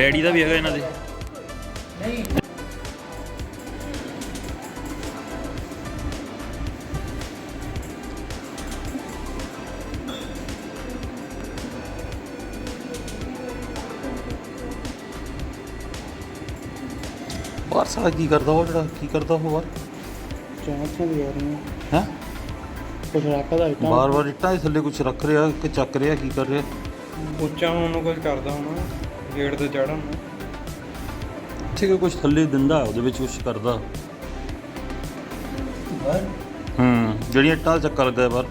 Daddy ਦਾ ਵੀ ਹੈਗਾ ਇਹਨਾਂ ਦੇ। ਨਹੀਂ ਬਾਹਰ ਸਾਲਾ ਕੀ ਕਰਦਾ ਉਹ ਜਿਹੜਾ ਕੀ ਕਰਦਾ ਉਹ ਬਾਹਰ ਚਾਂਸਾਂ ਦੀ ਆ ਰਹੀਆਂ ਹੈ? ਕੁਝ ਰੱਖਦਾ ਇਟਾਂ। ਬਾਰ ਬਾਰ ਇੱਟਾਂ ਦੇ ਥੱਲੇ ਕੁਝ ਰੱਖ ਰਿਹਾ ਕਿ ਚੱਕ ਰਿਹਾ ਕੀ ਕਰ ਰਿਹਾ? ਉੱਚਾ ਹੋਣ ਨੂੰ ਕੁਝ ਕਰਦਾ ਹੋਣਾ। ਗੇਟ ਤੇ ਚੜਨ ਨੂੰ। ਠੀਕ ਹੈ ਕੁਝ ਥੱਲੇ ਦਿੰਦਾ ਉਹਦੇ ਵਿੱਚ ਕੁਝ ਕਰਦਾ। ਬਾਹਰ? ਹੂੰ ਜਿਹੜੀਆਂ ਇੱਟਾਂ ਦਾ ਚੱਕਾ ਲੱਗਾ ਹੈ ਬਾਹਰ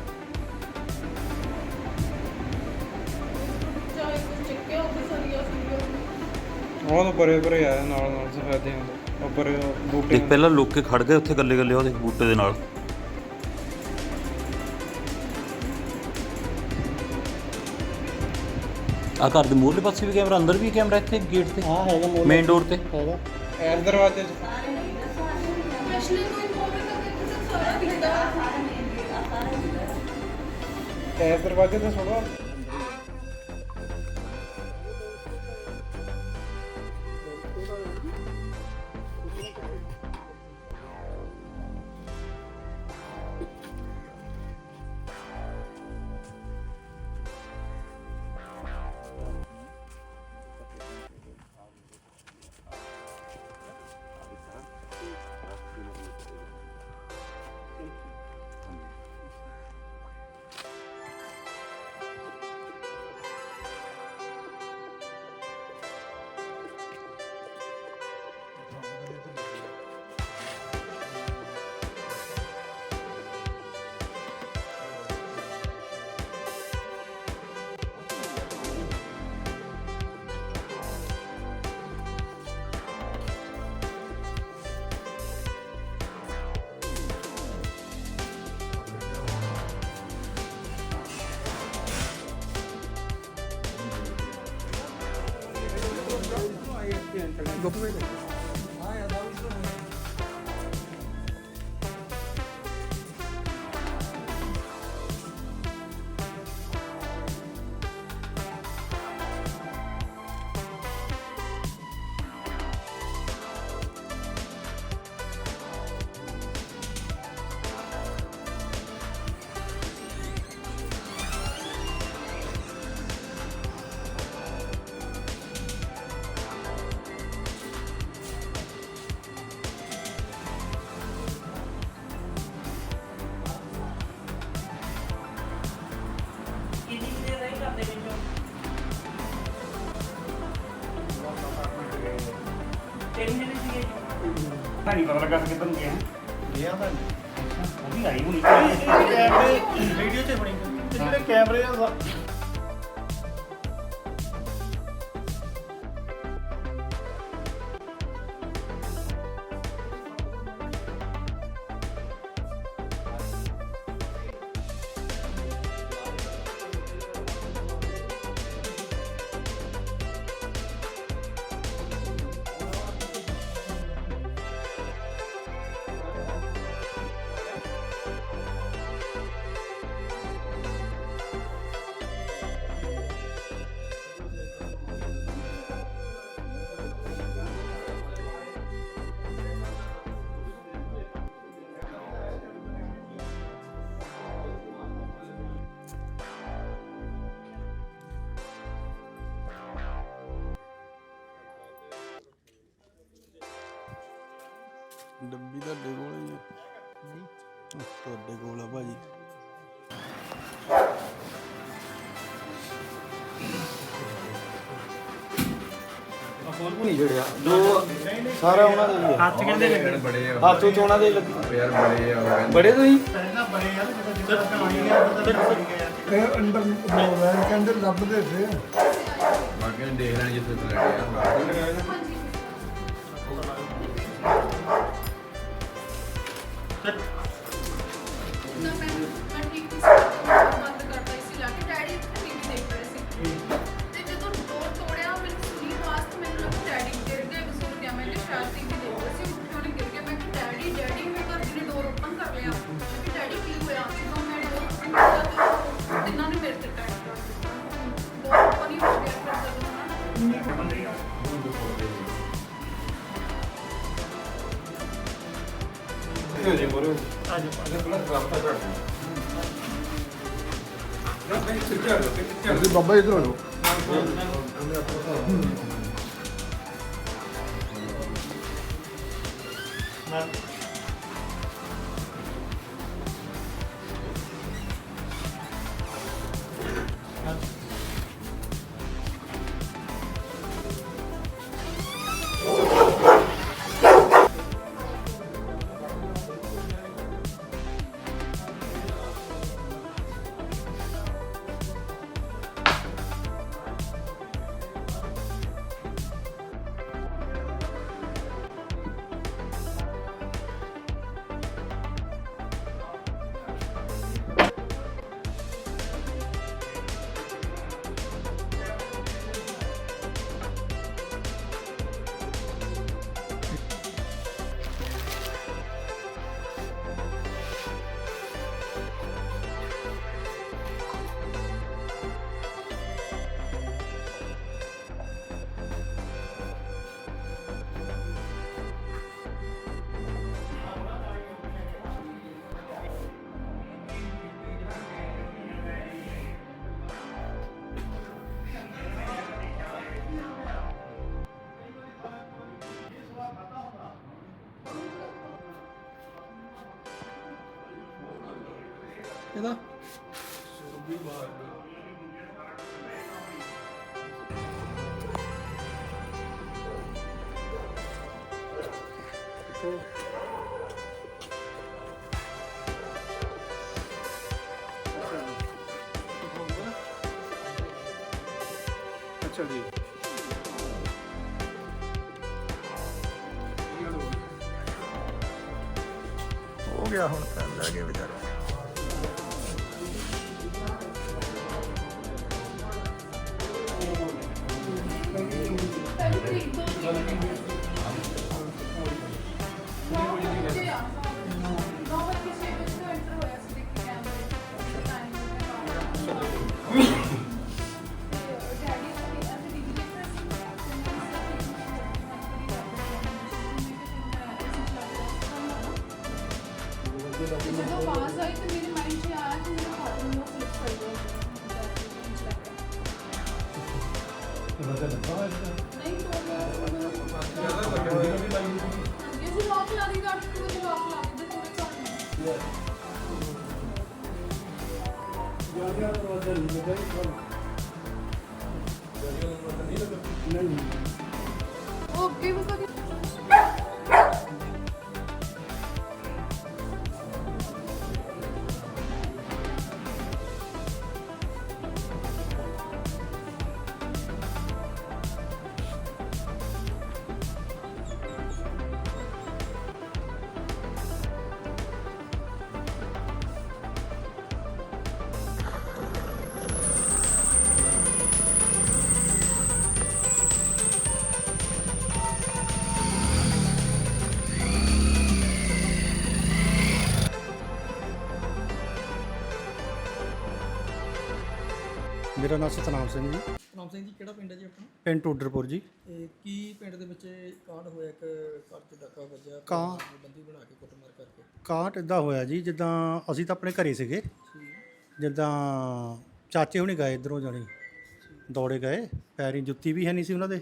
ਉਹ ਤਾਂ ਪਰੇ ਪਰੇ ਆਇਆ ਨਾਲ ਨਾਲ ਸਫੈਦਿਆਂ ਦਾ। ਉੱਪਰ ਬੂਟੇ ਦੇਖ ਪਹਿਲਾਂ ਲੋਕੇ ਖੜ ਗਏ ਉੱਥੇ ਗੱਲੇ ਗੱਲੇ ਉਹਦੇ ਬੂਟੇ ਦੇ ਨਾਲ। ਆ ਘਰ ਦੇ ਮੂਹਰਲੇ ਪਾਸੇ ਵੀ ਕੈਮਰਾ ਅੰਦਰ ਵੀ ਕੈਮਰਾ ਇੱਥੇ ਗੇਟ ਤੇ? ਹਾਂ ਹੈਗਾ ਮੋਲ ਮੇਨ ਡੋਰ ਤੇ? ਹੈਗਾ। ਇਸ ਦਰਵਾਜ਼ੇ 'ਚ। ਕੋਈ ਖੋਲੇ ਤਾਂ ਕਿਤੇ ਸਾਰਾ ਦਿਖਦਾ ਇਸ ਤੇ ਨਹੀਂ ਪਤਾ ਲੱਗਾ ਕਿੱਧਰ ਨੂੰ ਗਿਆ? ਗਿਆ ਤਾਂ ਉਹ ਵੀ ਆਈ ਹੋਣੀ ਵੀਡੀਓ ਤੇ ਬਣੀ। ਤੇ ਜਿਹੜੇ ਕੈਮਰੇ ਆ ਡੱਬੀ ਤੁਹਾਡੇ ਕੋਲ ਹੀ ਆ। ਤੁਹਾਡੇ ਕੋਲ ਆ ਭਾਜੀ। ਨਹੀਂ ਜੜਿਆ ਦੋ ਸਾਰਾ ਉਹਨਾਂ ਦਾ ਹੀ ਆ। ਹੱਥ ਕਹਿੰਦੇ ਲੱਗਣ ਬੜੇ ਆ। ਹੱਥ ਉੱਚ ਉਹਨਾਂ ਦੇ ਲੱਗੀ। ਯਾਰ ਬੜੇ ਆ। ਬੜੇ ਤੁਸੀਂ? ਬਾਕੀ ਦੇਖ ਲੈਣ ਜਿੱਥੇ ਤੇ ਲੜੇ ਆ ਨਾ, ਮੈਂ ਮੈਂ ਠੀਕ ਸੀ ਬੰਦ ਕਰਤਾ ਸੀ, ਲਾ ਕੇ ਡੈਡੀ ਇੱਥੇ ਟੀਵੀ ਦੇਖ ਰਹੇ ਸੀ। ਤੇ ਜਦੋਂ ਡੋਰ ਤੋੜਿਆ ਮੈਨੂੰ ਸੁਣੀ ਆਵਾਜ਼ ਤੇ ਮੈਨੂੰ ਲੱਗਾ ਡੈਡੀ ਗਿਰ ਗਏ ਵਿਸੁਰ ਗਿਆ, ਮੈਂ ਕਿ ਸ਼ਾਇਦ ਟੀਵੀ ਦੇਖ ਰਹੇ ਸੀ, ਉੱਠ ਕੇ ਗਿਰ ਗਿਆ। ਮੈਂ ਕਿ ਡੈਡੀ ਡੈਡੀ ਮੈਂ ਘਰ ਦੀ ਡੋਰ ਓਪਨ ਕਰ ਲਿਆ, ਮੈਂ ਕਿ ਡੈਡੀ, ਕੀ ਹੋਇਆ? ਜਦੋਂ ਮੈਂ ਡੋਰ ਓਪਨ ਕੀਤਾ, ਤਾਂ ਤਿੰਨਾਂ ਨੇ ਮੇਰੇ ਤੇ ਟੈਕ ਕਰ ਦਿੱਤਾ ਡੋਰ ਓਪਨ ਹੀ ਹੋ ਗਿਆ, ਫਿਰ ਜਦੋਂ ਨਾ ਜੇ ਮੋਰੇ ਆ ਜਾਓ ਇਹਦਾ ਪਹਿਲਾਂ ਰਸਤਾ ਘੜ ਦੇ ਨਾ ਨਹੀਂ ਸਿੱਧਾ ਆ ਜਾਓ ਤੁਸੀਂ ਬਾਬਾ ਇਧਰ ਆ ਜਾਓ ਇਹਦਾ ਅੱਛਾ ਜੀ ਹੋ ਗਿਆ ਹੁਣ ਤਾਂ ਲੈ ਕੇ ਵਿਚਾਰਾ ਜਦੋਂ ਪਾਸ ਆਈ ਤੇ ਮੇਰੇ ਮਾਈਂਡ 'ਚ ਆਇਆ ਕਿ ਮੇਰੇ ਫਾਦਰ ਨੂੰ ਫਲਿਪ ਕਰ ਦੋ ਨਹੀਂ ਤੋਂ ਇਹ ਜੋ ਉਹ ਅੱਗੇ ਵੀ ਕਦੀ ਮੇਰਾ ਨਾਮ ਸਤਨਾਮ ਸਿੰਘ ਜੀ। ਰਾਮ ਸਿੰਘ ਜੀ ਕਿਹੜਾ ਪਿੰਡ ਹੈ ਜੀ ਆਪਣਾ? ਪਿੰਡ ਟੋਡਰਪੁਰ ਜੀ। ਇਹ ਕੀ ਪਿੰਡ ਦੇ ਵਿੱਚ ਕਾਂਡ ਹੋਇਆ ਕਿ ਘਰ 'ਚ ਡਾਕਾ ਵੱਜਿਆ ਕਾਂ- ਬੰਦੀ ਬਣਾ ਕੇ ਕੁੱਟਮਾਰ ਕਰਕੇ? ਕਾਂਟ ਇਦਾਂ ਹੋਇਆ ਜੀ ਜਿੱਦਾਂ ਅਸੀਂ ਤਾਂ ਆਪਣੇ ਘਰੇ ਸੀਗੇ। ਜਿੱਦਾਂ ਚਾਚੇ ਹੁਣੀ ਗਏ ਇਧਰੋਂ ਜਾਣੀ ਦੌੜੇ ਗਏ ਪੈਰੀ ਜੁੱਤੀ ਵੀ ਹੈ ਨਹੀਂ ਸੀ ਉਹਨਾਂ ਦੇ।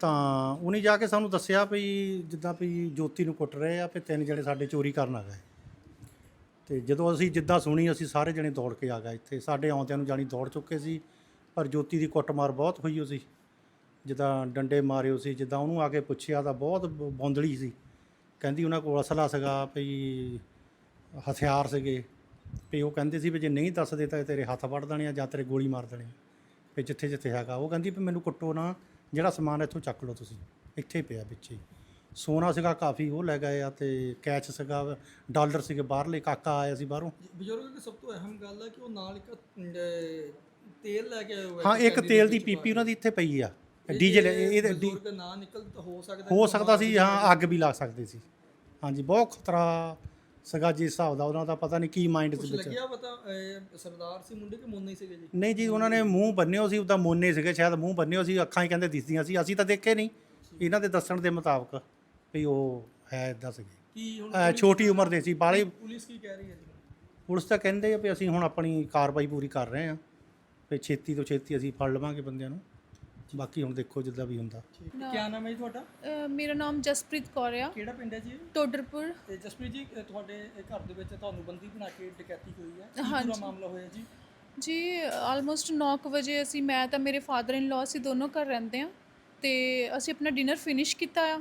ਤਾਂ ਉਹਨੇ ਜਾ ਕੇ ਸਾਨੂੰ ਦੱਸਿਆ ਵੀ ਜਿੱਦਾਂ ਵੀ ਜੋਤੀ ਨੂੰ ਕੁੱਟ ਰਹੇ ਆ ਵੀ ਤਿੰਨ ਜਣੇ ਸਾਡੇ ਚੋਰੀ ਕਰਨ ਆ ਗਏ। ਤੇ ਜਦੋਂ ਅਸੀਂ ਜਿੱਦਾਂ ਸੁਣੀ, ਅਸੀਂ ਸਾਰੇ ਜਣੇ ਦੌੜ ਕੇ ਆ ਗਏ ਇੱਥੇ। ਸਾਡੇ ਆਉਂਦਿਆਂ ਨੂੰ ਜਾਣੀ ਦੌੜ ਚੁੱਕੇ ਸੀ, ਪਰ ਜੋਤੀ ਦੀ ਕੁੱਟਮਾਰ ਬਹੁਤ ਹੋਈ ਹੋ ਸੀ ਜਿੱਦਾਂ ਡੰਡੇ ਮਾਰਿਓ ਸੀ ਜਿੱਦਾਂ ਉਹਨੂੰ ਆ ਕੇ ਪੁੱਛਿਆ ਤਾਂ ਬਹੁਤ ਬ- ਬੌਂਦਲੀ ਸੀ। ਕਹਿੰਦੀ ਉਹਨਾਂ ਕੋਲ ਅਸਲਾ ਸੀਗਾ ਵੀ ਹਥਿਆਰ ਸੀਗੇ। ਵੀ ਉਹ ਕਹਿੰਦੇ ਸੀ ਵੀ ਜੇ ਨਹੀਂ ਦੱਸਦੇ ਤਾਂ ਤੇਰੇ ਹੱਥ ਵੱਢ ਦੇਣੇ ਆ ਜਾਂ ਤੇਰੇ ਗੋਲੀ ਮਾਰ ਦੇਣੀ ਆ। ਵੀ ਜਿੱਥੇ ਜਿੱਥੇ ਹੈਗਾ। ਉਹ ਕਹਿੰਦੀ ਵੀ ਮੈਨੂੰ ਕੁੱਟੋ ਨਾ, ਜਿਹੜਾ ਸਮਾਨ ਇੱਥੋਂ ਚੱਕ ਲਓ ਤੁਸੀਂ। ਇੱਥੇ ਹੀ ਪਿਆ ਵਿੱਚ ਹੀ। ਸੋਨਾ ਸੀਗਾ ਕਾਫੀ ਉਹ ਲੈ ਗਏ ਆ ਤੇ ਕੈਸ਼ ਸੀਗਾ ਡਾਲਰ ਸੀਗੇ ਬਾਹਰਲੇ ਕਾਕਾ ਆਇਆ ਸੀ ਬਾਹਰੋਂ। ਬਜ਼ੁਰਗ ਦੀ ਸਭ ਤੋਂ ਅਹਿਮ ਗੱਲ ਹੈ ਕਿ ਉਹ ਨਾਲ ਇੱਕ ਅਹ, ਤੇਲ ਲੈ ਕੇ ਹੋਏ ਹਾਂ ਇੱਕ ਤੇਲ ਦੇ ਪੀਪੀ ਉਹਨਾਂ ਦੀ ਇੱਥੇ ਪਈ ਆ। ਡੀਜ਼ਲ ਇਹਦੇ ਡੀ- ਬਜ਼ੁਰਗ ਨਾ ਨਿਕਲ ਤਾਂ ਹੋ ਸਕਦਾ ਹੋ ਸਕਦਾ ਸੀ ਹਾਂ ਅੱਗ ਵੀ ਲੱਗ ਸਕਦੀ ਸੀ। ਹਾਂਜੀ ਬਹੁਤ ਖਤਰਾ ਸੀਗਾ ਜੀ ਹਿਸਾਬ ਦਾ ਉਹਨਾਂ ਦਾ ਪਤਾ ਨਹੀਂ ਕੀ ਮਾਈਂਡ ਦੇ ਵਿੱਚ ਲੱਗਿਆ ਪਤਾ ਅਹ, ਸਰਦਾਰ ਸੀ ਮੁੰਡੇ ਕਿ ਮੁੰਨੇ ਸੀਗੇ ਜੀ? ਨਹੀਂ ਜੀ ਉਹਨਾਂ ਨੇ ਮੂੰਹ ਬੰਨਿਓ ਸੀ ਉਹਦਾ ਮੋਨੇ ਸੀਗੇ ਸ਼ਾਇਦ ਮੂੰਹ ਬੰਨਿਓ ਸੀ ਅੱਖਾਂ ਹੀ ਕਹਿੰਦੇ ਦਿਸਦੀਆਂ ਸੀ ਅਸੀਂ ਤਾਂ ਦੇਖੇ ਨਹੀਂ। ਇਹਨਾਂ ਦੇ ਦੱਸਣ ਦੇ ਮੁਤਾਬਕ। ਵੀ ਉਹ ਹੈ ਇਦਾਂ ਸੀਗੇ ਕੀ ਹੁਣ ਛੋਟੀ ਉਮਰ ਦੇ ਸੀ ਬਾਲੇ ਪੁਲਿਸ ਕੀ ਕਹਿ ਰਹੀ ਹੈ ਜੀ? ਪੁਲਿਸ ਤਾਂ ਕਹਿੰਦੇ ਆ ਵੀ ਅਸੀਂ ਹੁਣ ਆਪਣੀ ਕਾਰਵਾਈ ਪੂਰੀ ਕਰ ਰਹੇ ਹਾਂ। ਵੀ ਛੇਤੀ ਤੋਂ ਛੇਤੀ ਅਸੀਂ ਫੜ ਲਵਾਂਗੇ ਬੰਦਿਆਂ ਨੂੰ। ਬਾਕੀ ਹੁਣ ਦੇਖੋ ਜਿੱਦਾਂ ਵੀ ਹੁੰਦਾ। ਕੀ ਨਾਮ ਹੈ ਜੀ ਤੁਹਾਡਾ? ਮੇਰਾ ਨਾਮ ਜਸਪ੍ਰੀਤ ਕੌਰ ਆ। ਕਿਹੜਾ ਪਿੰਡ ਹੈ ਜੀ? ਟੋਡਰਪੁਰ। ਤੇ ਜਸਪ੍ਰੀਤ ਜੀ ਤੁਹਾਡੇ ਘਰ ਦੇ ਵਿੱਚ ਤੁਹਾਨੂੰ ਬੰਦੀ ਬਣਾ ਕੇ ਡਕੈਤੀ ਹੋਈ ਹੈ। ਕੀ ਹਾਂਜੀ। ਪੂਰਾ ਮਾਮਲਾ ਹੋਇਆ ਜੀ? ਜੀ ਆਲਮੋਸਟ 9 ਵਜੇ ਅਸੀਂ ਮੈਂ ਤਾਂ ਮੇਰੇ ਫਾਦਰ ਇਨ ਲਾਅ ਅਸੀਂ ਦੋਨੋਂ ਘਰ ਰਹਿੰਦੇ ਆ ਤੇ ਅਸੀਂ ਆਪਣਾ ਡਿਨਰ ਫਿਨਿਸ਼ ਕੀਤਾ ਆ।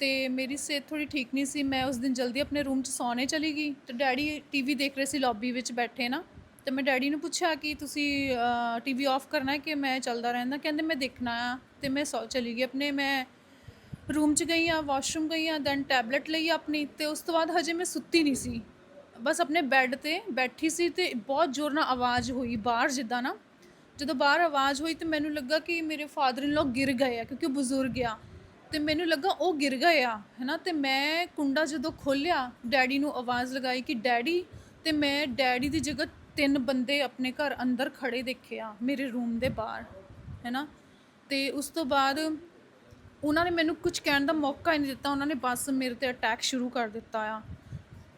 ਤੇ ਮੇਰੀ ਸਿਹਤ ਥੋੜੀ ਠੀਕ ਨਹੀਂ ਸੀ, ਮੈਂ ਉਸ ਦਿਨ ਜਲਦੀ ਆਪਣੇ ਰੂਮ 'ਚ ਸੌਣੇ ਚਲੀ ਗਈ ਤੇ ਡੈਡੀ ਟੀਵੀ ਦੇਖ ਰਹੇ ਸੀ ਲੌਬੀ ਵਿੱਚ ਬੈਠੇ ਨਾ, ਤੇ ਮੈਂ ਡੈਡੀ ਨੂੰ ਪੁੱਛਿਆ ਕਿ ਤੁਸੀਂ ਟੀਵੀ ਆਫ ਕਰਨਾ ਹੈ ਕਿ ਮੈਂ ਚੱਲਦਾ ਰਹਿੰਦਾ? ਕਹਿੰਦੇ ਮੈਂ ਦੇਖਣਾ ਆ ਤੇ ਮੈਂ ਸੌ ਚਲੀ ਗਈ ਆਪਣੇ, ਮੈਂ ਰੂਮ 'ਚ ਗਈ ਆ ਵਾਸ਼ਰੂਮ ਗਈ ਆ ਦੈਨ ਟੈਬਲੇਟ ਲਈ ਆਪਣੀ ਤੇ ਉਸ ਤੋਂ ਬਾਅਦ ਹਜੇ ਮੈਂ ਸੁੱਤੀ ਨਹੀਂ ਸੀ। ਬਸ ਆਪਣੇ ਬੈੱਡ ਤੇ ਬੈਠੀ ਸੀ ਤੇ ਬਹੁਤ ਜ਼ੋਰ ਨਾਲ ਆਵਾਜ਼ ਹੋਈ ਬਾਹਰ ਜਿੱਦਾਂ ਨਾ। ਜਦੋਂ ਬਾਹਰ ਆਵਾਜ਼ ਹੋਈ ਤੇ ਮੈਨੂੰ ਲੱਗਾ ਕਿ ਮੇਰੇ ਫਾਦਰ ਇਨ ਲਾ ਗਿਰ ਗਏ ਆ, ਕਿਉਂਕਿ ਉਹ ਬਜ਼ੁਰਗ ਆ। ਤੇ ਮੈਨੂੰ ਲੱਗਾ ਉਹ ਗਿਰ ਗਏ ਆ ਹੈਨਾ ਤੇ ਮੈਂ ਕੁੰਡਾ ਜਦੋਂ ਖੋਲ੍ਹਿਆ, ਡੈਡੀ ਨੂੰ ਆਵਾਜ਼ ਲਗਾਈ ਕਿ ਡੈਡੀ, ਤੇ ਮੈਂ ਡੈਡੀ ਦੀ ਜਗ੍ਹਾ ਤਿੰਨ ਬੰਦੇ ਆਪਣੇ ਘਰ ਅੰਦਰ ਖੜੇ ਦੇਖੇ ਆ, ਮੇਰੇ ਰੂਮ ਦੇ ਬਾਹਰ ਹੈਨਾ ਤੇ ਉਸ ਤੋਂ ਬਾਅਦ ਉਹਨਾਂ ਨੇ ਮੈਨੂੰ ਕੁਝ ਕਹਿਣ ਦਾ ਮੌਕਾ ਹੀ ਨਹੀਂ ਦਿੱਤਾ, ਉਹਨਾਂ ਨੇ ਬਸ ਮੇਰੇ ਤੇ ਅਟੈਕ ਸ਼ੁਰੂ ਕਰ ਦਿੱਤਾ ਆ।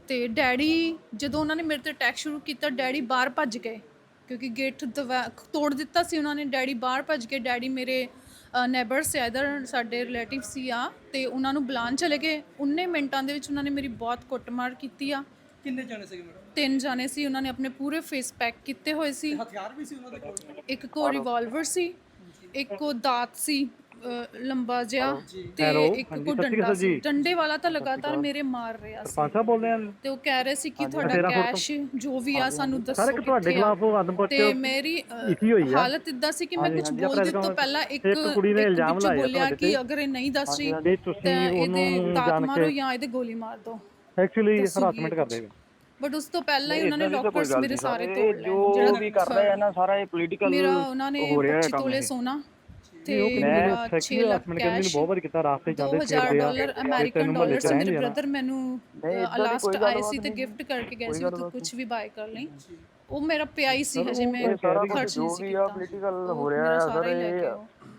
ਤੇ ਡੈਡੀ, ਜਦੋਂ ਉਹਨਾਂ ਨੇ ਮੇਰੇ ਤੇ ਅਟੈਕ ਸ਼ੁਰੂ ਕੀਤਾ, ਡੈਡੀ ਬਾਹਰ ਭੱਜ ਗਏ, ਕਿਉਂਕਿ ਗੇਟ ਦਵਾ- ਤੋੜ ਦਿੱਤਾ ਸੀ ਉਹਨਾਂ ਨੇ, ਡੈਡੀ ਬਾਹਰ ਭੱਜ ਗਏ, ਡੈਡੀ ਮੇਰੇ ਨੇਬਰ ਸੀ ਇਧਰ ਸਾਡੇ ਰਿਲੇਟਿਵ ਸੀ ਆ ਤੇ ਉਹਨਾਂ ਨੂੰ ਬੁਲਾਉਣ ਚਲੇ ਗਏ। ਉਨੇ ਮਿੰਟਾਂ ਦੇ ਵਿੱਚ ਉਹਨਾਂ ਨੇ ਮੇਰੀ ਬਹੁਤ ਕੁੱਟਮਾਰ ਕੀਤੀ ਆ। ਕਿੰਨੇ ਜਾਣੇ ਸੀਗੇ ਮੈਡਮ ਤਿੰਨ ਜਾਣੇ ਸੀ। ਉਹਨਾਂ ਨੇ ਆਪਣੇ ਪੂਰੇ ਫੇਸ ਪੈਕ ਕੀਤੇ ਹੋਏ ਸੀ। ਹਥਿਆਰ ਵੀ ਸੀ ਉਹਨਾਂ ਦੇ ਕੋਲ? ਇੱਕ ਕੋ ਰਿਵਾਲਵਰ ਸੀ ਇੱਕ ਕੋ ਦਾਤ ਸੀ। ਲੰਬਾ ਜਿਹਾ ਤੇ ਇੱਕ ਕੋ ਡੰਡਾ ਸੀ। ਡੰਡੇ ਵਾਲਾ ਤਾਂ ਲਗਾਤਾਰ ਮੇਰੇ ਮਾਰ ਰਿਹਾ ਸੀ। ਸਾਹਿਬ ਬੋਲਦੇ ਆ ਤੇ ਉਹ ਕਹਿ ਰਹੇ ਸੀ ਕਿ ਤੁਹਾਡਾ ਕੈਸ਼ ਜੋ ਵੀ ਆ ਸਾਨੂੰ ਦੱਸੋ ਸਰ ਤੁਹਾਡੇ ਖਿਲਾਫ ਉਹ ਆਦਮ ਤੇ ਮੇਰੀ ਹਾਲਤ ਇਦਾਂ ਸੀ ਕਿ ਮੈਂ ਕੁਝ ਬੋਲਦੇ ਤੋਂ ਪਹਿਲਾਂ ਇੱਕ ਕੁੜੀ ਨੇ ਇਲਜ਼ਾਮ ਲਾਇਆ ਬੋਲਿਆ ਕਿ। ਅਗਰ ਇਹ ਨਹੀਂ ਦੱਸ ਰਹੀ ਤਾਂ ਇਹਦੇ ਉਹਨੂੰ ਦਾਤ ਜਾਣ ਮਾਰੋ ਜਾਂ ਇਹਦੇ ਗੋਲੀ ਮਾਰ ਦਿਓ। ਐਕਚੁਅਲੀ ਹਰਾਸਮੈਂਟ ਕਰਦੇ। ਨੇ ਬਟ ਉਸ ਤੋਂ ਪਹਿਲਾਂ ਹੀ ਉਹਨਾਂ ਨੇ ਲੋਕਰਸ ਮੇਰੇ ਸਾਰੇ ਤੋੜ ਲਏ ਜਿਹੜਾ ਵੀ ਕਰ ਰਹੇ ਆ ਨਾ ਸਾਰਾ ਇਹ ਪੋਲੀਟੀਕਲ ਮੇਰਾ ਉਹਨਾਂ ਨੇ ਹੋ ਰਿਹਾ ਹੈ 25 ਕੰਮ ਤੋਲੇ ਇਹ। ਸੋਨਾ ਤੇ ਮੈਂ ਮੇਰਾ 6 ਸੈਕਸ਼ੂਅਲ ਲੱਖ ਹਰਾਸਮੈਂਟ ਕਰਨ ਨੂੰ ਕੈਸ਼ ਬਹੁਤ ਵਾਰ ਕੀਤਾ ਰਾਸਤੇ ਜਾਂਦੇ 2000 ਡਾਲਰ ਅਮਰੀਕਨ ਡਾਲਰ ਸੀ ਮੇਰੇ। ਬ੍ਰਦਰ ਮੈਨੂੰ ਲਾਸਟ ਆਏ ਸੀ ਤੇ ਗਿਫਟ ਕਰਕੇ ਗਏ ਸੀ ਤੂੰ ਕੁਝ ਵੀ ਬਾਏ ਕਰ ਲਈ। ਉਹ ਮੇਰਾ ਪਿਆ ਹੀ ਸੀ ਹਜੇ ਮੈਂ ਖਰਚ ਨਹੀਂ ਸੀ ਵੀ ਆ ਕੀਤਾ ਪੋਲੀਟੀਕਲ ਹੋ ਰਿਹਾ ਮੇਰਾ ਹੈ ਸਾਰਾ ਇਹ।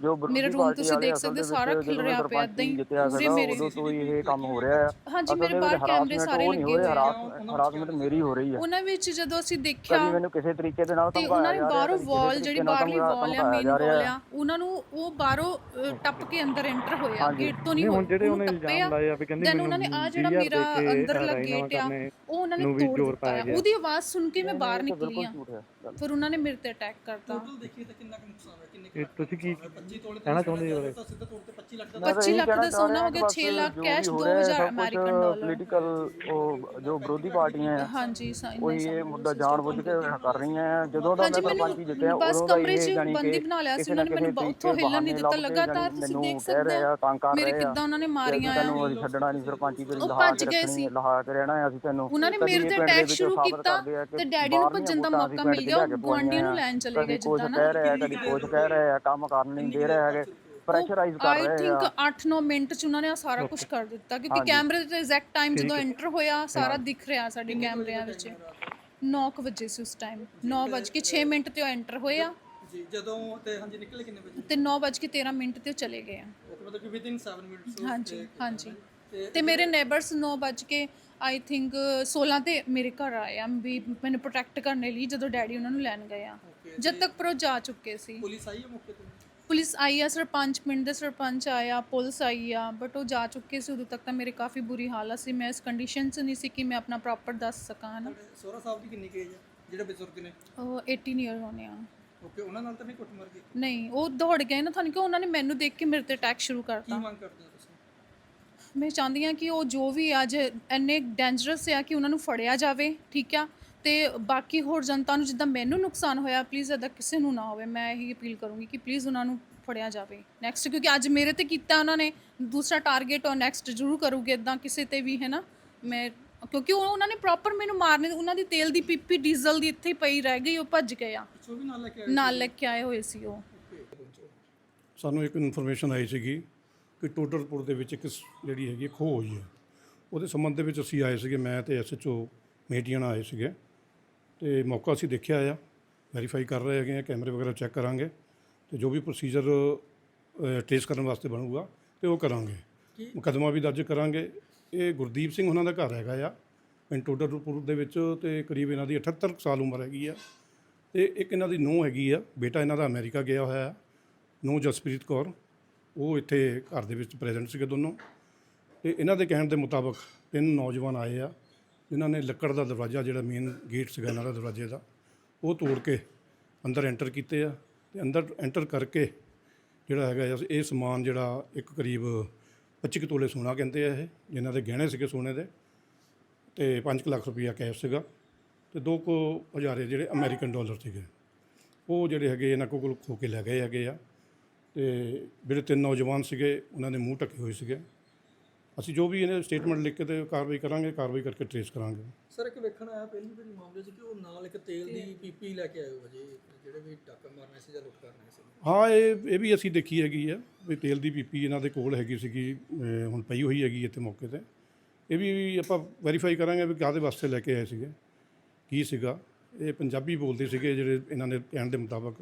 ਜੋ ਮੇਰਾ ਪਾਰਟੀ ਤੁਸੀਂ ਦੇਖ ਸਕਦੇ ਸਾਰਾ ਖਿਲ ਰਿਹਾ ਪਿਆ ਏਦਾਂ ਹੀ। ਪੂਰੇ ਮੇਰੇ ਤੋਂ ਇਹ ਕੰਮ ਹੋ ਰਿਹਾ ਹੈ ਹਾਂਜੀ, ਮੇਰੇ ਬਾਹਰ ਕੈਮਰੇ ਸਾਰੇ ਲੱਗੇ ਹੋਏ ਆ। harassment ਮੇਰੀ ਹੋ ਰਹੀ ਹੈ ਉਹਨਾਂ ਵਿੱਚ ਜਦੋਂ ਅਸੀਂ ਦੇਖਿਆ ਮੈਨੂੰ ਕਿਸੇ ਤਰੀਕੇ ਦੇ ਨਾਲ ਤੇ ਉਹਨਾਂ ਨੇ ਬਾਹਰੋਂ ਵਾਲ ਜਿਹੜੀ ਬਾਹਰਲੀ ਵਾਲ ਆ ਮੇਨ ਵਾਲ ਹੈ। ਆ ਉਹਨਾਂ ਨੂੰ ਉਹ ਬਾਹਰੋਂ ਟੱਪ ਕੇ ਅੰਦਰ ਐਂਟਰ ਹੋਇਆ। ਗੇਟ ਤੋਂ ਨਹੀਂ ਹੁਣ ਜਿਹੜੇ ਉਹਨੂੰ। ਇਲਜ਼ਾਮ ਲਾਏ ਆ ਵੀ ਕਹਿੰਦੇ ਮੈਨੂੰ ਉਹਨਾਂ ਨੇ ਆ ਜਿਹੜਾ ਮੇਰਾ ਅੰਦਰਲਾ ਗੇਟ ਆ ਉਹ ਉਹਨਾਂ ਨੇ ਤੋੜ ਦਿੱਤਾ। ਉਹਦੀ ਆਵਾਜ਼ ਸੁਣ ਕੇ ਮੈਂ ਬਾਹਰ ਨਿਕਲੀ ਆ ਝੂਠ ਹੈ ਫਿਰ ਉਹਨਾਂ ਨੇ ਮੇਰੇ ਤੇ ਅਟੈਕ ਕਰਤਾ। ਟੋਟਲ ਦੇਖੀਏ ਤਾਂ ਕਿੰਨਾ ਕੁ ਨੁਕਸਾਨ ਹੋਇਆ ਕਿੰਨੇ ਕੁ ਇਹ ਤੁਸੀਂ ਕੀ 25 ਤੋਲੇ ਕਹਿਣਾ ਚਾਹੁੰਦੇ ਬਾਰੇ? ਤਾਂ ਸਿੱਧਾ ਤੌਰ ਤੇ 25 ਲੱਖ ਦਾ ਮੈਂ ਤਾਂ 25 ਇਹੀ ਲੱਖ ਦਾ ਸੋਨਾ ਹੋ ਗਿਆ ਕਿ 6 ਲੱਖ ਕੈਸ਼ ਵੀ ਹੋ ਰਿਹਾ 2000 ਹੈ, ਸਭ ਅਮਰੀਕਨ ਡਾਲਰ ਪੋਲੀਟੀਕਲ ਉਹ ਜੋ ਵਿਰੋਧੀ ਪਾਰਟੀਆਂ ਆ ਹਾਂਜੀ ਸਾ- ਕੋਈ ਇੰਨਾ ਇਹ ਸਭ ਮੁੱਦਾ ਜਾਣ ਬੁੱਝ ਕੇ ਕਰ ਰਹੀਆਂ ਆ ਜਦੋਂ ਦਾ ਹਾਂਜੀ ਮੈਂ ਮੈਨੂੰ ਸਰਪੰਚ ਜਿੱਤਿਆ ਬਸ ਉਦੋਂ ਦਾ ਕਮਰੇ 'ਚ ਇਹ ਜਾਨੀ ਬੰਦੀ ਕਿ ਬਣਾ ਲਿਆ ਸੀ ਕਿਸੇ ਉਹਨਾਂ ਨਾ ਨੇ ਮੈਨੂੰ ਕਿਸੇ ਉੱਥੋਂ ਹਿੱਲਣ ਨਹੀਂ ਦਿੱਤਾ ਬਹਾਨੇ ਲੱਭ ਕੇ ਲਗਾਤਾਰ ਤੁਸੀਂ ਮੈਨੂੰ ਦੇਖ ਕਹਿ ਸਕਦੇ ਰਹੇ ਆ, ਤੰਗ ਕਰ ਮੇਰੇ ਰਹੇ ਆ। ਕਿੱਦਾਂ ਉਹਨਾਂ ਨੇ ਮਾਰੀਆਂ ਤੈਨੂੰ ਆ। ਅਸੀਂ ਛੱਡਣਾ ਨਹੀਂ ਸਰਪੰਚੀ ਤੇਰੀ ਉਹ ਲਹਾ ਭੱਜ ਕੇ ਗਏ ਰੱਖਣੀ ਸੀ। ਲਹਾ ਕੇ ਰਹਿਣਾ ਹੈ ਅਸੀਂ ਤੈਨੂੰ ਉਹਨਾਂ ਨੇ ਮੇਰੇ ਇਹ ਤੇ ਅਟੈਕ ਸ਼ੁਰੂ ਕੀਤਾ ਤੇ ਡੈਡੀ ਨੂੰ ਬਾਹਰਲੀਆਂ ਭੱਜਣ ਦਾ ਵੋਟਾਂ ਮੌਕਾ ਮਿਲ ਗਿਆ ਗੁਆਂਢੀਆਂ ਨੂੰ ਲੈਣ ਚਲੇ ਗਏ ਜਿੱਦਾਂ ਨਾ। ਕਹਿ ਰਹੇ ਆ ਕਦੀ ਕੁਛ ਕਹਿ ਰਹੇ ਆ ਕੰਮ ਕਰਨ ਨਹੀਂ ਦੇ ਰਹੇ ਹੈਗੇ। ਪ੍ਰੈਸ਼ਰਾਈਜ਼ ਕਰ ਆਈ ਰਹੇ ਥਿੰਕ ਆ 8-9 ਮਿੰਟ ਚ ਉਹਨਾਂ ਨੇ ਸਾਰਾ ਕੁਝ ਕਰ ਦਿੱਤਾ ਕਿਉਂਕਿ ਕੈਮਰੇ ਤੇ ਐਗਜ਼ੈਕਟ ਟਾਈਮ ਜਦੋਂ ਐਂਟਰ ਹੋਇਆ ਸਾਰਾ ਦਿਖ ਰਿਹਾ ਸਾਡੇ ਕੈਮਰਿਆਂ ਵਿੱਚ। 9 ਵਜੇ ਸੀ ਉਸ ਟਾਈਮ 9:06 ਮਿੰਟ ਤੇ ਉਹ ਐਂਟਰ ਹੋਇਆ ਜੀ ਜਦੋਂ ਤੇ ਹਾਂਜੀ ਨਿਕਲੇ ਕਿੰਨੇ ਵਜੇ? ਤੇ 9:13 ਮਿੰਟ ਤੇ ਉਹ ਚਲੇ ਗਏ ਆ। ਮਤਲਬ ਕਿ ਵਿਦਿਨ 7 ਮਿੰਟਸ ਹਾਂਜੀ ਹਾਂਜੀ। ਤੇ ਮੇਰੇ ਨੇਬਰਸ 9 ਵੱਜ ਕੇ ਆਈ ਥਿੰਕ 16 ਤੇ ਮੇਰੇ ਘਰ ਆਏ ਆ ਵੀ ਮੈਨੂੰ ਪ੍ਰੋਟੈਕਟ ਕਰਨ ਲਈ ਜਦੋਂ ਡੈਡੀ ਉਹਨਾਂ ਨੂੰ ਲੈਣ ਗਏ ਆ। ਜਦ ਤੱਕ ਪਰ ਉਹ ਜਾ ਚੁੱਕੇ ਸੀ। ਪੁਲਿਸ ਆਈ ਹੈ ਮੌਕੇ ਤੇ? ਪੁਲਿਸ ਆਈ ਆ ਸਰਪੰਚ ਪਿੰਡ ਦੇ ਸਰਪੰਚ ਆਇਆ ਪੁਲਿਸ ਆਈ ਆ ਬਟ ਉਹ ਜਾ ਚੁੱਕੇ ਸੀ ਉਦੋਂ ਤੱਕ ਤਾਂ ਮੇਰੇ ਕਾਫੀ ਬੁਰੀ ਹਾਲਤ ਸੀ। ਮੈਂ ਇਸ ਕੰਡੀਸ਼ਨ 'ਚ ਨਹੀਂ ਸੀ ਕਿ ਮੈਂ ਆਪਣਾ ਪ੍ਰੋਪਰ ਦੱਸ ਸਕਾਂ ਨਾ ਸੋਹਰਾ ਸਾਹਿਬ ਦੀ ਕਿੰਨੀ ਏਜ ਹੈ ਜਿਹੜੇ ਬਜ਼ੁਰਗ ਨੇ? ਉਹ 18 ਇਅਰ ਹੋਣੇ ਆ। ਓਕੇ ਉਹਨਾਂ ਨਾਲ ਤਾਂ ਨਹੀਂ ਕੁੱਟਮਾਰ ਕੀਤੀ? ਨਹੀਂ ਉਹ ਦੌੜ ਗਏ ਨਾ ਤੁਹਾਨੂੰ ਕਿ ਉਹਨਾਂ ਨੇ ਮੈਨੂੰ ਦੇਖ ਕੇ ਮੇਰੇ ਤੇ ਅਟੈਕ ਸ਼ੁਰੂ ਕੀ ਕਰਤਾ। ਮੰਗ ਕਰਦੇ ਮੈਂ ਚਾਹੁੰਦੀ ਹਾਂ ਕਿ ਉਹ ਜੋ ਵੀ ਅੱਜ ਇੰਨੇ ਡੇਂਜਰਸ ਆ ਕਿ ਉਹਨਾਂ ਨੂੰ ਫੜਿਆ ਜਾਵੇ ਠੀਕ ਆ? ਤੇ ਬਾਕੀ ਹੋਰ ਜਨਤਾ ਨੂੰ ਜਿੱਦਾਂ ਮੈਨੂੰ ਨੁਕਸਾਨ ਹੋਇਆ ਪਲੀਜ਼ ਅਦਾ ਕਿਸੇ ਨੂੰ ਨਾ ਹੋਵੇ ਮੈਂ ਇਹੀ ਅਪੀਲ ਕਰੂੰਗੀ ਕਿ ਪਲੀਜ਼ ਉਹਨਾਂ ਨੂੰ ਫੜਿਆ ਜਾਵੇ। ਨੈਕਸਟ ਕਿਉਂਕਿ ਅੱਜ ਮੇਰੇ ਤੇ ਕੀਤਾ ਉਹਨਾਂ ਨੇ ਦੂਸਰਾ ਟਾਰਗੇਟ ਉਹ ਨੈਕਸਟ ਜ਼ਰੂਰ ਕਰੂਗੇ ਇਦਾਂ ਕਿਸੇ ਤੇ ਵੀ ਹੈ ਨਾ ਮੈਂ ਕਿਉਂਕਿ ਉਹ ਉਹਨਾਂ ਨੇ ਪ੍ਰੋਪਰ ਮੈਨੂੰ ਮਾਰਨੇ ਉਹਨਾਂ ਦੀ ਤੇਲ ਦੀ ਪੀਪੀ ਡੀਜ਼ਲ ਦੀ ਇੱਥੇ ਪਈ ਰਹਿ ਗਈ ਉਹ ਭੱਜ ਗਏ ਆ। ਪਿੱਛੋਂ ਵੀ ਨਾਲ ਲੈ ਕੇ ਆਏ ਨਾਲ ਲੈ ਕੇ ਆਏ ਹੋਏ ਸੀ ਉਹ। ਸਾਨੂੰ ਇੱਕ ਇਨਫੋਰਮੇਸ਼ਨ ਆਈ ਸੀਗੀ ਕਿ ਟੋਡਰਪੁਰ ਦੇ ਵਿੱਚ ਇੱਕ ਸ- ਜਿਹੜੀ ਹੈਗੀ ਖੋਹ ਹੋਈ ਹੈ ਉਹਦੇ ਸੰਬੰਧ ਦੇ ਵਿੱਚ ਅਸੀਂ ਆਏ ਸੀਗੇ ਮੈਂ ਤੇ ਐਸਐਚਓ ਮੇਟੀਆਣਾ ਆਏ ਸੀਗੇ। ਤੇ ਮੌਕਾ ਅਸੀਂ ਦੇਖਿਆ ਆ ਵੈਰੀਫਾਈ ਕਰ ਰਹੇ ਹੈਗੇ ਆ ਕੈਮਰੇ ਵਗੈਰਾ ਚੈੱਕ ਕਰਾਂਗੇ ਤੇ ਜੋ ਵੀ ਪ੍ਰੋਸੀਜਰ ਟ੍ਰੇਸ ਕਰਨ ਵਾਸਤੇ ਬਣੂਗਾ ਤੇ ਉਹ ਕਰਾਂਗੇ। ਮੁਕੱਦਮਾ ਵੀ ਦਰਜ ਕਰਾਂਗੇ। ਇਹ ਗੁਰਦੀਪ ਸਿੰਘ ਉਹਨਾਂ ਦਾ ਘਰ ਹੈਗਾ ਆ ਪਿੰਡ ਟੋਡਰਪੁਰ ਦੇ ਵਿੱਚ ਤੇ ਕਰੀਬ ਇਹਨਾਂ ਦੀ 78 ਕੁ ਸਾਲ ਉਮਰ ਹੈਗੀ ਆ। ਤੇ ਇੱਕ ਇਹਨਾਂ ਦੀ ਨੂੰਹ ਹੈਗੀ ਆ ਬੇਟਾ ਇਹਨਾਂ ਦਾ ਅਮਰੀਕਾ ਗਿਆ ਹੋਇਆ ਆ ਨੂੰਹ ਜਸਪ੍ਰੀਤ ਕੌਰ। ਉਹ ਇੱਥੇ ਘਰ ਦੇ ਵਿੱਚ ਪ੍ਰੈਜ਼ੈਂਟ ਸੀਗੇ ਦੋਨੋਂ। ਤੇ ਇਹਨਾਂ ਦੇ ਕਹਿਣ ਦੇ ਮੁਤਾਬਕ ਤਿੰਨ ਨੌਜਵਾਨ ਆਏ ਆ ਜਿਨ੍ਹਾਂ ਨੇ ਲੱਕੜ ਦਾ ਦਰਵਾਜ਼ਾ ਜਿਹੜਾ ਮੇਨ ਗੇਟ ਸੀਗਾ ਇਹਨਾਂ ਦਾ ਦਰਵਾਜ਼ੇ ਦਾ ਉਹ ਤੋੜ ਕੇ ਅੰਦਰ ਐਂਟਰ ਕੀਤੇ ਆ ਤੇ ਅੰਦਰ ਐਂਟਰ ਕਰਕੇ ਜਿਹੜਾ ਹੈਗਾ ਆ, ਇਹ ਸਮਾਨ ਜਿਹੜਾ ਇੱਕ ਕਰੀਬ 25 ਕੁ ਤੋਲੇ ਸੋਨਾ ਕਹਿੰਦੇ ਆ ਇਹ ਜਿਨ੍ਹਾਂ ਦੇ ਗਹਿਣੇ ਸੀਗੇ ਸੋਨੇ ਦੇ ਤੇ 5 ਲੱਖ ਰੁਪਈਆ ਕੈਸ਼ ਸੀਗਾ ਤੇ ਦੋ ਕੁ ਹਜ਼ਾਰੇ ਜਿਹੜੇ ਅਮਰੀਕਨ ਡਾਲਰ ਸੀਗੇ। ਉਹ ਜਿਹੜੇ ਹੈਗੇ ਇਹਨਾਂ ਕੋਲ ਖੋ ਕੇ ਲੈ ਗਏ ਹੈਗੇ ਆ। ਤੇ ਜਿਹੜੇ ਤਿੰਨ ਨੌਜਵਾਨ ਸੀਗੇ ਉਹਨਾਂ ਦੇ ਮੂੰਹ ਢੱਕੇ ਹੋਏ ਸੀਗੇ। ਅਸੀਂ ਜੋ ਵੀ ਇਹਨੇ ਸਟੇਟਮੈਂਟ ਲਿਖ ਕੇ ਤੇ ਕਾਰਵਾਈ ਕਰਾਂਗੇ ਕਾਰਵਾਈ ਕਰਕੇ ਟ੍ਰੇਸ ਕਰਾਂਗੇ। ਸਰ ਇੱਕ ਵੇਖਣ ਆਇਆ ਪਹਿਲੀ ਵਾਰੀ ਮਾਮਲੇ 'ਚ ਕਿ ਉਹ ਨਾਲ ਇੱਕ ਤੇਲ ਦੀ ਪੀਪੀ ਲੈ ਕੇ ਆਏ ਹੋ ਅਜੇ ਜਿਹੜੇ ਵੀ ਡਾਕਾ ਮਾਰਨੇ ਸੀ ਜਾਂ ਲੁੱਟ ਕਰਨੇ ਸੀ। ਹਾਂ ਇਹ ਇਹ ਵੀ ਅਸੀਂ ਦੇਖੀ ਹੈਗੀ ਆ ਵੀ ਤੇਲ ਦੀ ਪੀਪੀ ਇਹਨਾਂ ਦੇ ਕੋਲ ਹੈਗੀ ਸੀਗੀ ਅਹ ਹੁਣ ਪਈ ਹੋਈ ਹੈਗੀ ਇੱਥੇ ਮੌਕੇ ਤੇ। ਇਹ ਵੀ ਆਪਾਂ ਵੈਰੀਫਾਈ ਕਰਾਂਗੇ ਵੀ ਕਾਹਦੇ ਵਾਸਤੇ ਲੈ ਕੇ ਆਏ ਸੀਗੇ ਕੀ ਸੀਗਾ। ਇਹ ਪੰਜਾਬੀ ਬੋਲਦੇ ਸੀਗੇ ਜਿਹੜੇ ਇਹਨਾਂ ਦੇ ਕਹਿਣ ਦੇ ਮੁਤਾਬਕ।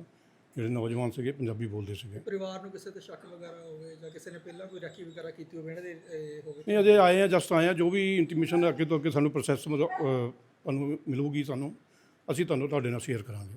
ਜਿਹੜੇ ਨੌਜਵਾਨ ਸੀਗੇ ਪੰਜਾਬੀ ਬੋਲਦੇ ਸੀਗੇ। ਪਰਿਵਾਰ ਨੂੰ ਕਿਸੇ ਤੇ ਸ਼ੱਕ ਵਗੈਰਾ ਹੋਵੇ ਜਾਂ ਕਿਸੇ ਨੇ ਪਹਿਲਾਂ ਕੋਈ ਰਾਖੀ ਵਗੈਰਾ ਕੀਤੀ ਹੋਵੇ ਇਹਨਾਂ ਦੇ ਅਹ, ਹੋਵੇ? ਨਹੀਂ ਅਜੇ ਆਏ ਆ ਜਸਟ ਆਏ ਆ ਜੋ ਵੀ ਇੰਟੀਮੇਸ਼ਨ ਅੱਗੇ ਤੋਂ ਅੱਗੇ ਸਾਨੂੰ ਪ੍ਰੋਸੈਸ ਤੁਹਾਨੂੰ ਮਿਲੂਗੀ ਸਾਨੂੰ ਅਸੀਂ ਤੁਹਾਨੂੰ ਤੁਹਾਡੇ ਨਾਲ ਸ਼ੇਅਰ ਕਰਾਂਗੇ।